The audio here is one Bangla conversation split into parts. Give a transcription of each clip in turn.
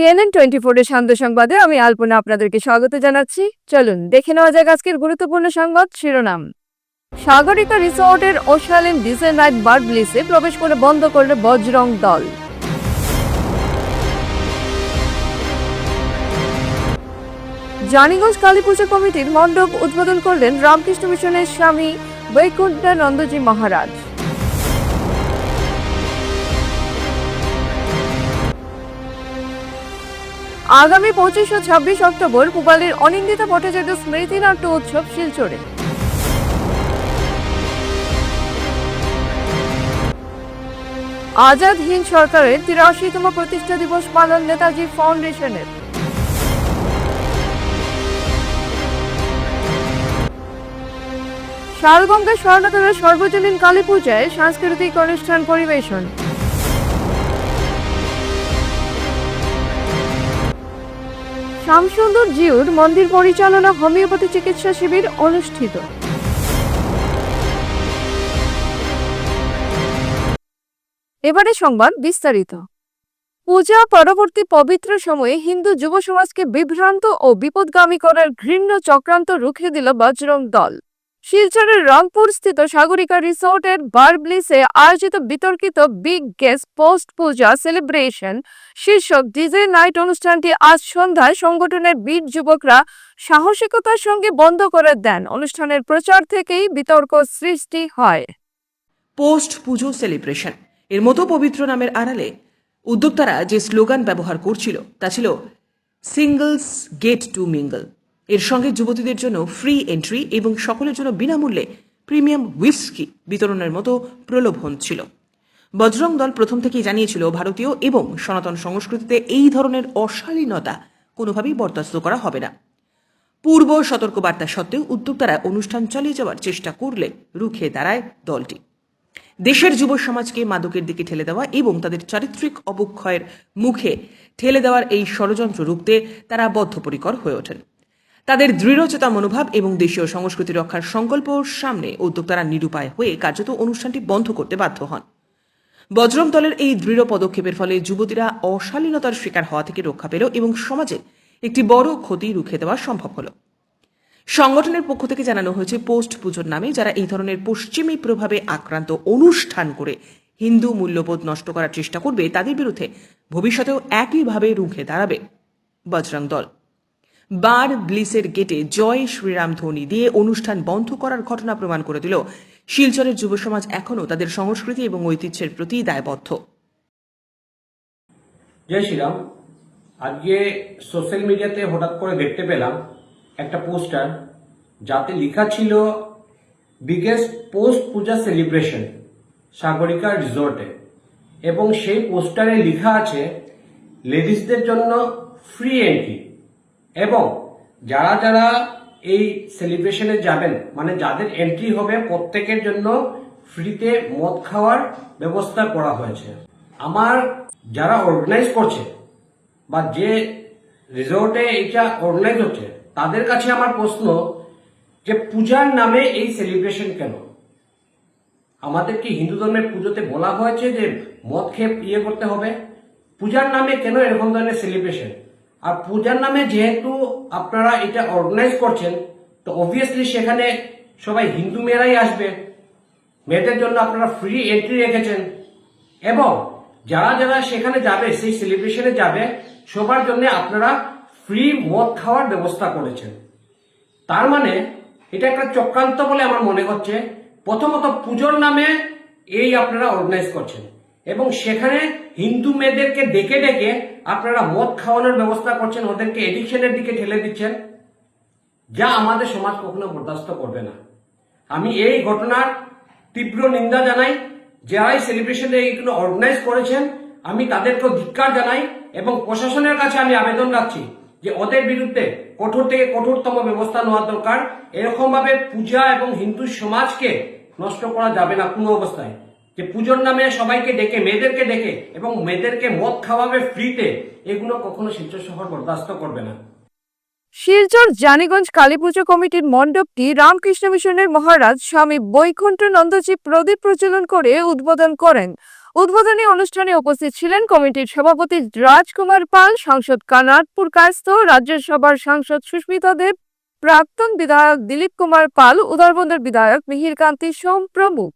সিএনএন টোয়েন্টি ফোরের শান্ত সংবাদে আমি আলপনা আপনাদেরকে স্বাগত জানাচ্ছি। চলুন, দেখে নেওয়া যাক আজকের গুরুত্বপূর্ণ সংবাদ শিরোনাম। সাগরিকা রিসোর্টের অশালীন ডিজে নাইট বার ব্লিসে প্রবেশ করে বন্ধ করলে বজরং দল। জানিগঞ্জ কালী পুজো কমিটির মণ্ডপ উদ্বোধন করলেন রামকৃষ্ণ মিশনের স্বামী বৈকুণ্ঠানন্দজি মহারাজ। আগামী পঁচিশ ও ছাব্বিশ অক্টোবর পুবালির অনিন্দিতা ভট্টাচার্য স্মৃতি নাট্য উৎসব শিলচরে। আজাদ হিন্দ সরকারের তিরাশিতম প্রতিষ্ঠা দিবস পালন নেতাজি ফাউন্ডেশনের। শালগঙ্গা স্বর্ণতলা সর্বজনীন কালী পূজায় সাংস্কৃতিক অনুষ্ঠান পরিবেশন। শ্যামসুন্দর জিউর মন্দির পরিচালনা হোমিওপ্যাথি চিকিৎসা শিবির অনুষ্ঠিত। এবারে সংবাদ বিস্তারিত। পূজা পরবর্তী পবিত্র সময়ে হিন্দু যুব সমাজকে বিভ্রান্ত ও বিপদগামী করার ঘৃণ্য চক্রান্ত রুখে দিল বজরং দল। শিলচরের রংপুর স্থিত সাগরিকা রিসোর্টের বারব্লিসে আয়োজিত বিতর্কিত biggest post puja celebration শীর্ষক ডিজে নাইট অনুষ্ঠানটি আজ সন্ধ্যায় সংগঠনের বীর যুবকরা সাহসিকতার সঙ্গে বন্ধ করে দেন। অনুষ্ঠানের প্রচার থেকেই বিতর্ক সৃষ্টি হয়। পোস্ট পুজো সেলিব্রেশন, এর মতো পবিত্র নামের আড়ালে উদ্যোক্তারা যে স্লোগান ব্যবহার করছিল, তা ছিল, সিঙ্গলস গেট টু মিঙ্গল। এর সঙ্গে যুবতীদের জন্য ফ্রি এন্ট্রি এবং সকলের জন্য বিনামূল্যে প্রিমিয়াম হুইস্কি বিতরণের মতো প্রলোভন ছিল। বজরং দল প্রথম থেকেই জানিয়েছিল, ভারতীয় এবং সনাতন সংস্কৃতিতে এই ধরনের অশালীনতা কোনোভাবেই বরদাস্ত করা হবে না। পূর্ব সতর্কবার্তা সত্ত্বেও উদ্যোক্তারা অনুষ্ঠান চালিয়ে যাওয়ার চেষ্টা করলে রুখে দাঁড়ায় দলটি। দেশের যুব সমাজকে মাদকের দিকে ঠেলে দেওয়া এবং তাদের চারিত্রিক অবক্ষয়ের মুখে ঠেলে দেওয়ার এই ষড়যন্ত্র রুখতে তারা বদ্ধপরিকর হয়ে ওঠেন। তাদের দৃঢ়চেতা মনোভাব এবং দেশীয় সংস্কৃতি রক্ষার সংকল্প সামনে উদ্যোক্তারা নিরুপায় হয়ে কার্যত অনুষ্ঠানটি বন্ধ করতে বাধ্য হন। বজরং দলের এই দৃঢ় পদক্ষেপের ফলে যুবতীরা অশালীনতার শিকার হওয়া থেকে রক্ষা পেল এবং সমাজে একটি বড় ক্ষতি রুখে দেওয়া সম্ভব হলো। সংগঠনের পক্ষ থেকে জানানো হয়েছে, পোস্ট পুজোর নামে যারা এই ধরনের পশ্চিমী প্রভাবে আক্রান্ত অনুষ্ঠান করে হিন্দু মূল্যবোধ নষ্ট করার চেষ্টা করবে, তাদের বিরুদ্ধে ভবিষ্যতেও একইভাবে রুখে দাঁড়াবে বজরং দল। বার ব্লিসের গেটে জয় শ্রীরাম ধ্বনি দিয়ে অনুষ্ঠান বন্ধ করার ঘটনা প্রমাণ করে দিল। শিলচরের যুব সমাজ এখনও তাদের সংস্কৃতি এবং ঐতিহ্যের প্রতি দায়বদ্ধ। জয় শ্রীরাম। আজকে সোশ্যাল মিডিয়াতে হঠাৎ করে দেখতে পেলাম একটা পোস্টার যাতে লেখা ছিল biggest post puja celebration Sagarika রিসোর্টে এবং সেই পোস্টারে লেখা আছে লেডিসদের জন্য ফ্রি এন্ট্রি এবং যারা যারা এই সেলিব্রেশনে যাবেন মানে যাদের এন্ট্রি হবে প্রত্যেকের জন্য ফ্রিতে মদ খাওয়ার ব্যবস্থা করা হয়েছে। আমার যারা অর্গানাইজ করছে বা যে রিসোর্টে এটা অর্গানাইজ হচ্ছে, তাদের কাছে আমার প্রশ্ন যে পূজার নামে এই সেলিব্রেশন কেন? আমাদের কি হিন্দু ধর্মের পুজোতে বলা হয়েছে যে মদ খেয়ে ইয়ে করতে হবে? পূজার নামে কেন এরকম ধরনের সেলিব্রেশন আর পূজার নামে যেহেতু আপনারা এটা অর্গানাইজ করছেন, তো অবভিয়াসলি সেখানে সবাই হিন্দু মেয়েরাই আসবে। মেয়েদের জন্য আপনারা ফ্রি এন্ট্রি রেখেছেন। এবং যারা যারা সেখানে যাবে, সেই সেলিব্রেশনে যাবে, সবার জন্য আপনারা ফ্রি মদ খাওয়ার ব্যবস্থা করেছেন। তার মানে এটা একটা চক্রান্ত বলে আমার মনে হচ্ছে। প্রথমত পুজোর নামে এই আপনারা অর্গানাইজ করছেন। এবং সেখানে হিন্দু মেয়েদেরকে ডেকে ডেকে আপনারা মদ খাওয়ানোর ব্যবস্থা করছেন, ওদেরকে এডিকশনের দিকে ঠেলে দিচ্ছেন, যা আমাদের সমাজ কখনো বরদাস্ত করবে না। আমি এই ঘটনার তীব্র নিন্দা জানাই, যারাই সেলিব্রেশনে এইগুলো অর্গানাইজ করেছেন, আমি তাদেরকেও ধিক্কার জানাই এবং প্রশাসনের কাছে আমি আবেদন রাখছি যে ওদের বিরুদ্ধে কঠোর থেকে কঠোরতম ব্যবস্থা নেওয়া দরকার। এরকমভাবে পূজা এবং হিন্দু সমাজকে নষ্ট করা যাবে না কোনো অবস্থায়। যে পুজোর নামে সবাইকে ডেকে, মেয়েদেরকে ডেকে এবং মেয়েদেরকে মদ খাওয়াবে ফ্রিতে এগুলো কখনো শিলচর শহর বরদাস্ত করবে না। শিলচর জানিগঞ্জ কালীপুজো কমিটির মণ্ডপটি রামকৃষ্ণ মিশনের মহারাজ স্বামী বৈকুণ্ঠ নন্দজি প্রদীপ প্রজ্বলন করে উদ্বোধন করেন। উদ্বোধনী অনুষ্ঠানে উপস্থিত ছিলেন কমিটির সভাপতি রাজকুমার পাল, সাংসদ কানাটপুর কায়স্থ রাজ্যসভার সাংসদ সুস্মিতা দেব, প্রাক্তন বিধায়ক দিলীপ কুমার পাল, উদারবন্দর বিধায়ক মিহিরকান্তি সোম প্রমুখ।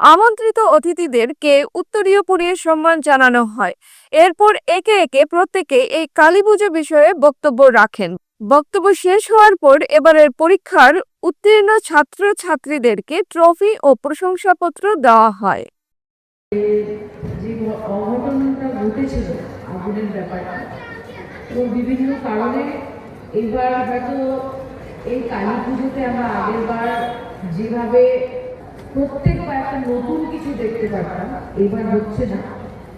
আমন্ত্রিত অতিথিদেরকে উত্তরীয় পরিয়ে সম্মান জানানো হয়। এরপর একে একে প্রত্যেকে এই কালী পুজো বিষয়ে বক্তব্য রাখেন। বক্তব্য শেষ হওয়ার পর এবারের পরীক্ষার উত্তীর্ণ ছাত্র ছাত্রীদেরকে ট্রফি ও প্রশংসাপত্র দেওয়া হয়। যে বিভিন্ন কারণে হয়তো এই কালী পুজোতে আমরা আগের বার যেভাবে প্রত্যেকবার একটা নতুন কিছু দেখতে পারতাম এবার হচ্ছে না।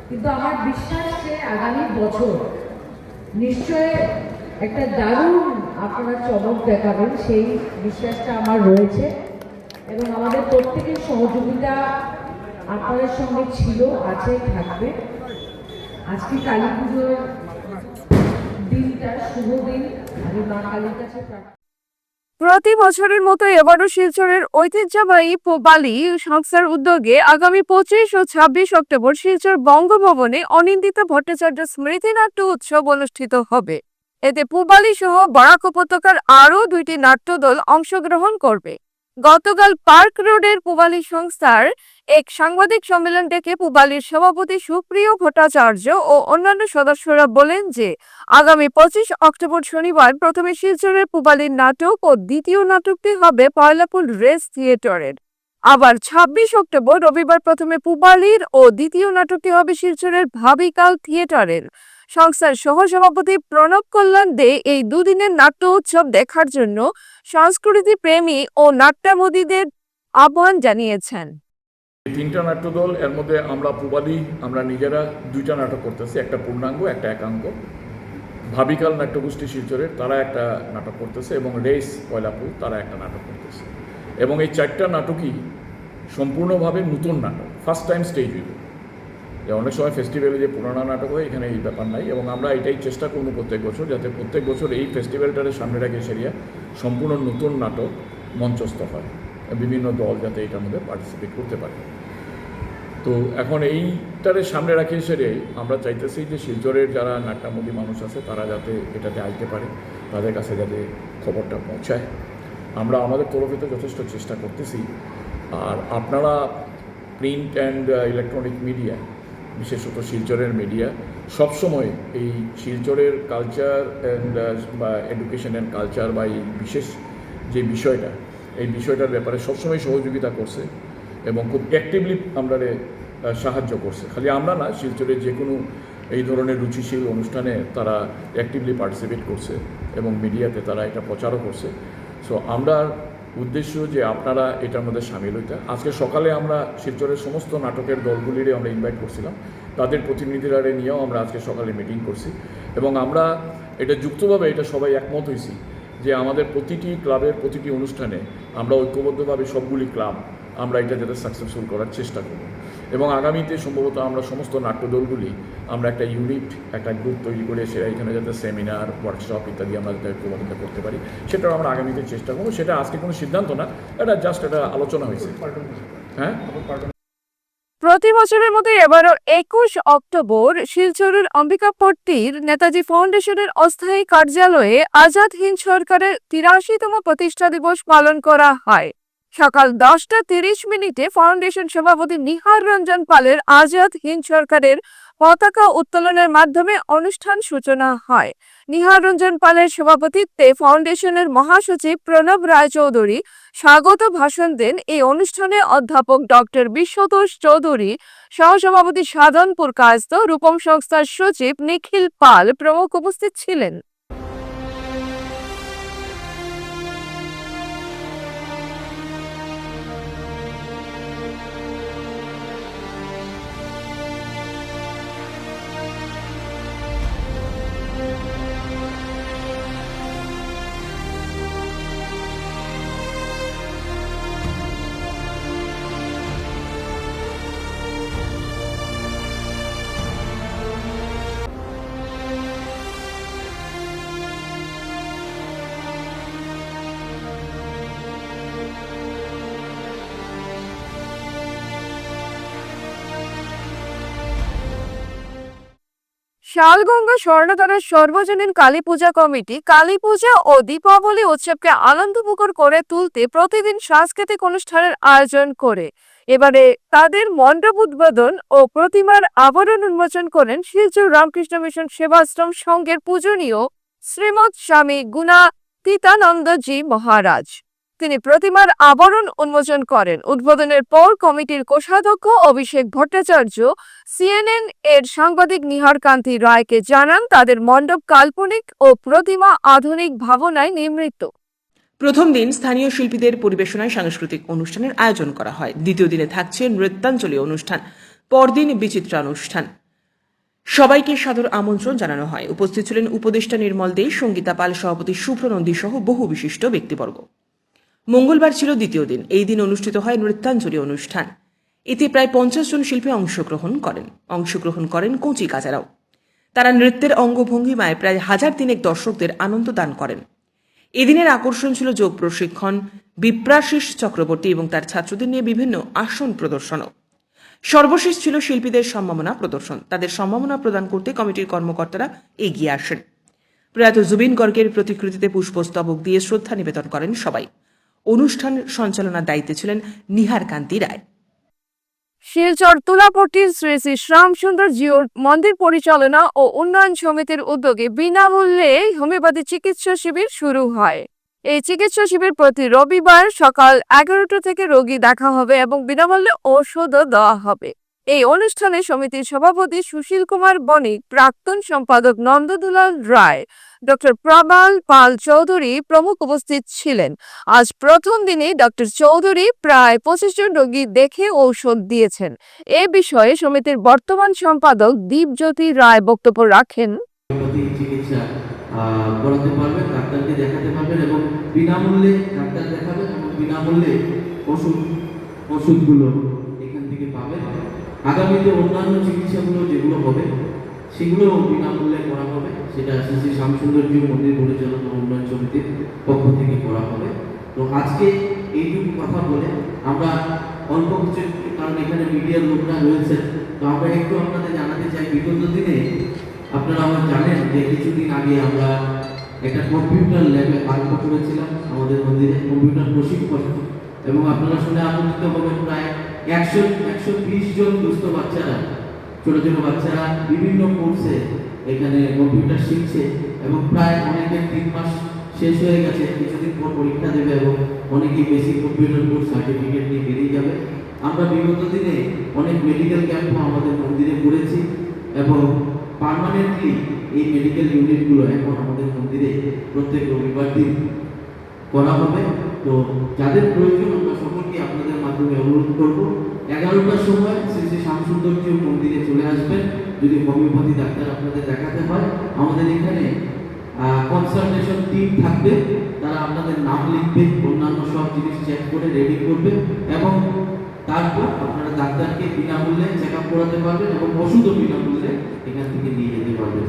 কিন্তু আমার বিশ্বাস যে আগামী বছর নিশ্চয় একটা দারুণ আপনারা চমক দেখাবেন, সেই বিশ্বাসটা আমার রয়েছে। এবং আমাদের প্রত্যেকের সহযোগিতা আপনাদের সঙ্গে ছিল, আছে, থাকবে। আজকে কালী পুজোর দিনটা, শুভ দিন। আমি মা কালীর কাছে প্রতি বছরের মতো এবারও শিলচরের ঐতিহ্যবাহী পোবালি সংস্থার উদ্যোগে আগামী পঁচিশ ও ছাব্বিশ অক্টোবর শিলচর বঙ্গভবনে অনিন্দিতা ভট্টাচার্য স্মৃতিনাট্য উৎসব অনুষ্ঠিত হবে। এতে পূবালি সহ বরাক উপত্যকার আরও দুইটি নাট্যদল অংশগ্রহণ করবে। গতকাল পার্ক রোডের পূবালি সংস্থার এক সাংবাদিক সম্মেলন ডেকে পূবালির সভাপতি সুপ্রিয় ভট্টাচার্য ও অন্যান্য সদস্যরা বলেন যে, আগামী পঁচিশ অক্টোবর শনিবার প্রথমে শিলচরের পূবালির নাটক ও দ্বিতীয় নাটকটি হবে পয়লাপুল রেস থিয়েটারের। আবার ছাব্বিশ অক্টোবর রবিবার প্রথমে পূবালির ও দ্বিতীয় নাটকটি হবে শিলচরের ভাবিকাল থিয়েটারের। সংস্থার সহসভাপতি প্রণব কল্যাণ দে এই দুদিনের নাট্য উৎসব দেখার জন্য সংস্কৃতি প্রেমী ও নাট্যামোদীদের আহ্বান জানিয়েছেন। তিনটা নাট্যদল, এর মধ্যে আমরা পূবালি আমরা নিজেরা দুইটা নাটক করতেছি, একটা পূর্ণাঙ্গ, একটা একাঙ্গ। ভাবিকাল নাট্যগোষ্ঠী শিলচরের, তারা একটা নাটক করতেছে এবং রেস কয়লাপুর, তারা একটা নাটক করতেছে। এবং এই চারটা নাটকই সম্পূর্ণভাবে নতুন নাটক, ফার্স্ট টাইম স্টেজ হইব যে অনেক সময় ফেস্টিভ্যালে যে পুরানো নাটক হয়, এখানে এই ব্যাপার নাই এবং আমরা এটাই চেষ্টা করব প্রত্যেক বছর যাতে প্রত্যেক বছর এই ফেস্টিভ্যালটারে সামনে রাখে সেরিয়া সম্পূর্ণ নতুন নাটক মঞ্চস্থ হয়। বিভিন্ন দল যাতে এটার মধ্যে পার্টিসিপেট করতে পারে। তো এখন এইটারে সামনে রাখি সেরে আমরা চাইতেছি যে শিলচরের যারা নাট্যামোদী মানুষ আছে, তারা যাতে এটাতে আইতে পারে, তাদের কাছে যাতে খবরটা পৌঁছায়। আমরা আমাদের তরফে তো যথেষ্ট চেষ্টা করতেছি। আর আপনারা প্রিন্ট অ্যান্ড ইলেকট্রনিক মিডিয়া বিশেষত শিলচরের মিডিয়া সবসময় এই শিলচরের কালচার অ্যান্ড বা এডুকেশন অ্যান্ড কালচার বা এই বিশেষ যে বিষয়টা, এই বিষয়টার ব্যাপারে সবসময় সহযোগিতা করছে এবং খুব অ্যাক্টিভলি আমরা সাহায্য করছে। খালি আমরা না, শিলচরের যে কোনো এই ধরনের রুচিশীল অনুষ্ঠানে তারা অ্যাক্টিভলি পার্টিসিপেট করছে এবং মিডিয়াতে তারা এটা প্রচারও করছে। সো আমরা উদ্দেশ্য যে আপনারা এটার মধ্যে সামিল হইতে। আজকে সকালে আমরা শিলচরের সমস্ত নাটকের দলগুলিরে আমরা ইনভাইট করছিলাম। তাদের প্রতিনিধিরা নিয়েও আমরা আজকে সকালে মিটিং করছি। এবং আমরা এটা যুক্তভাবে এটা সবাই একমত হয়েছি যে আমাদের প্রতিটি ক্লাবের প্রতিটি অনুষ্ঠানে আমরা ঐক্যবদ্ধভাবে সবগুলি ক্লাব আমরা এটা যাতে সাকসেসফুল করার চেষ্টা করব। এবং আগামীতে সম্ভবত আমরা সমস্ত নাট্যদলগুলি আমরা একটা ইউনিট একটা গ্রুপ তৈরি করে সেটা এখানে যাতে সেমিনার ওয়ার্কশপ ইত্যাদি আমরা যাতে ঐক্যবদ্ধ করতে পারি, সেটাও আমরা আগামীতে চেষ্টা করব। সেটা আজকে কোনো সিদ্ধান্ত না, এটা জাস্ট একটা আলোচনা হয়েছে। হ্যাঁ? প্রতি বছরের মতো এবারও একুশ অক্টোবর শিলচরের অম্বিকাপট্টির নেতাজি ফাউন্ডেশনের অস্থায়ী কার্যালয়ে আজাদ হিন্দ সরকারের তিরাশিতম প্রতিষ্ঠা দিবস পালন করা হয়। সকাল দশটা তিরিশ মিনিটে ফাউন্ডেশন সভাপতি নিহার রঞ্জন পালের আজাদ হিন্দ সরকারের পতাকা উত্তোলনের মাধ্যমে অনুষ্ঠান সূচনা হয়। নিহার রঞ্জন পালের সভাপতিত্বে ফাউন্ডেশনের মহাসচিব প্রণব রায়চৌধুরী স্বাগত ভাষণ দেন এই অনুষ্ঠানে অধ্যাপক ডক্টর বিশ্বতোষ চৌধুরী, সহসভাপতি সাধনপুর কায়স্থ, রূপম সংস্থার সচিব নিখিল পাল প্রমুখ উপস্থিত ছিলেন। শালগঙ্গা স্বর্ণধারের সর্বজনীন কালী পূজা কমিটি কালী পূজা ও দীপাবলি উৎসবকে আনন্দমুখর করে তুলতে প্রতিদিন সাংস্কৃতিক অনুষ্ঠানের আয়োজন করে। এবারে তাদের মণ্ডপ উদ্বোধন ও প্রতিমার আবরণ উন্মোচন করেন শিলচর রামকৃষ্ণ মিশন সেবাশ্রম সংঘের পূজনীয় শ্রীমৎ স্বামী গুণাতীতানন্দজি মহারাজ। তিনি প্রতিমার আবরণ উন্মোচন করেন। উদ্বোধনের পর কমিটির কোষাধ্যক্ষ অভিষেক ভট্টাচার্য, সিএনএন এর সাংবাদিক নিহার কান্তি রায়কে জানান, তাদের মণ্ডপ কাল্পনিক ও প্রতিমা আধুনিক ভাবনায় নির্মিত প্রথম দিন স্থানীয় শিল্পীদের পরিবেশনায় সাংস্কৃতিক অনুষ্ঠানের আয়োজন করা হয়। দ্বিতীয় দিনে থাকছে নৃত্যাঞ্জলি অনুষ্ঠান, পরদিন বিচিত্রানুষ্ঠান। সবাইকে সাদর আমন্ত্রণ জানানো হয়। উপস্থিত ছিলেন উপদেষ্টা নির্মল দে, সঙ্গীতা পাল, সভাপতি শুভ্র নন্দী সহ বহু বিশিষ্ট ব্যক্তিবর্গ। মঙ্গলবার ছিল দ্বিতীয় দিন। এই দিন অনুষ্ঠিত হয় নৃত্যাঞ্জলি অনুষ্ঠান। এতে প্রায় পঞ্চাশ জন শিল্পী অংশগ্রহণ করেন। অংশগ্রহণ করেন কচি কাচারাও। তারা নৃত্যের অঙ্গভঙ্গিমায় প্রায় হাজার তিনেক দর্শকদের আনন্দ দান করেন। এদিনের আকর্ষণ ছিল যোগ প্রশিক্ষণ, বিপ্রাশিস চক্রবর্তী এবং তার ছাত্রদের নিয়ে বিভিন্ন আসন প্রদর্শনও। সর্বশেষ ছিল শিল্পীদের সম্ভাবনা প্রদর্শন। তাদের সম্ভাবনা প্রদান করতে কমিটির কর্মকর্তারা এগিয়ে আসেন। প্রয়াত জুবিন গর্গের প্রতিকৃতিতে পুষ্পস্তবক দিয়ে শ্রদ্ধা নিবেদন করেন সবাই। অনুষ্ঠান সঞ্চালনার দায়িত্বে ছিলেন নিহার কান্তি রায়। শিলচর তুলাপট্টির শ্রী শ্রী শ্যামসুন্দর জিওর মন্দির পরিচালনা ও উন্নয়ন সমিতির উদ্যোগে বিনামূল্যে হোমিওপ্যাথি চিকিৎসা শিবির শুরু হয়। এই চিকিৎসা শিবির প্রতি রবিবার সকাল এগারোটা থেকে রোগী দেখা হবে এবং বিনামূল্যে ঔষধও দেওয়া হবে। এই অনুষ্ঠানে সমিতির সভাপতি সুশীল কুমার বণিক, প্রাক্তন সম্পাদক নন্দদুলাল রায় ডক্টর প্রবাল পাল চৌধুরী প্রমুখ উপস্থিত ছিলেন। আজ প্রথম দিনে ডক্টর চৌধুরী প্রায় পঁচিশ জন রোগী দেখে ঔষধ দিয়েছেন। এ বিষয়ে সমিতির বর্তমান সম্পাদক দীপজ্যোতি রায় বক্তব্য রাখেন। ওষুধগুলো এখান থেকে পাবেন। আগামীতে অন্যান্য চিকিৎসাগুলো যেগুলো হবে সেগুলো বিনামূল্যে করা হবে। সেটা শ্রী শ্যামসুন্দরজি মন্দির পরিচালনা উন্নয়ন সমিতির পক্ষ থেকে করা হবে। তো আজকে এইটুকু কথা বলে আমরা অল্প কিছু কারণ এখানে মিডিয়ার লোকরা রয়েছে। তো আমরা একটু আপনাদের জানাতে চাই, বিগত দিনে আপনারা আমার জানেন যে কিছুদিন আগে আমরা একটা কম্পিউটার ল্যাবে আরম্ভ করেছিলাম আমাদের মন্দিরে কম্পিউটার প্রশিক্ষণ এবং আপনারা শুনে আনন্দিত হবেন প্রায় একশো একশো বিশ জন দুস্থ বাচ্চারা ছোট ছোট বাচ্চারা বিভিন্ন কোর্সে এখানে কম্পিউটার শিখছে এবং প্রায় অনেকের তিন মাস শেষ হয়ে গেছে, কিছুদিন পর পরীক্ষা দেবে এবং অনেকেই বেসিক কম্পিউটার কোর্স সার্টিফিকেট নিয়ে বেরিয়ে যাবে। আমরা বিগত দিনে অনেক মেডিকেল ক্যাম্পও আমাদের মন্দিরে করেছি এবং পার্মানেন্টলি এই মেডিকেল ইউনিটগুলো এখন আমাদের মন্দিরে প্রত্যেক রবিবার দিন করা হবে। তো যাদের প্রয়োজন, আমরা সকলকে আপনাদের মাধ্যমে অনুরোধ করব। এগারোটার সময় শ্রী শ্রী শ্যামসুন্দরজি মন্দিরে চলে আসবেন যদি হোমিওপ্যাথি ডাক্তার আপনাদের দেখাতে হয়, আমাদের এখানে কনসালটেশন টিম থাকবে, তারা আপনাদের নাম লিখবে, অন্যান্য সব জিনিস চেক করে রেডি করবে এবং তারপর আপনারা ডাক্তারকে বিনামূল্যে চেক আপ করাতে পারবেন এবং ওষুধও বিনামূল্যে এখান থেকে নিয়ে যেতে পারবেন।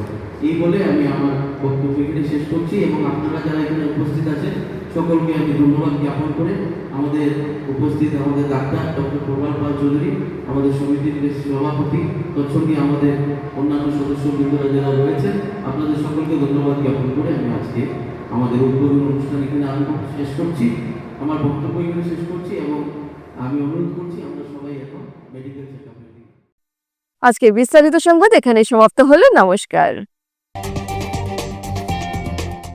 এই বলে আমি আমার বক্তব্য এখানে শেষ করছি এবং আপনারা যারা এখানে উপস্থিত আছেন সকলকে আমি ধন্যবাদ জ্ঞাপন করে আমাদের উপস্থিত আমাদের ডাক্তার ডক্টর প্রভাল পাল চৌধুরী, আমাদের সমিতির সভাপতি, তৎসঙ্গে আমাদের অন্যান্য সদস্যবৃন্দরা যারা রয়েছেন আপনাদের সকলকে ধন্যবাদ জ্ঞাপন করে আমি আজকে আমাদের উদ্বোধন অনুষ্ঠান এখানে আরম্ভ শেষ করছি। আমার বক্তব্য এখানে শেষ করছি এবং আমি অনুরোধ করছি, আমরা সবাই এখন মেডিকেল চেক আজকে বিস্তারিত সংবাদ এখানে সমাপ্ত হলো, নমস্কার।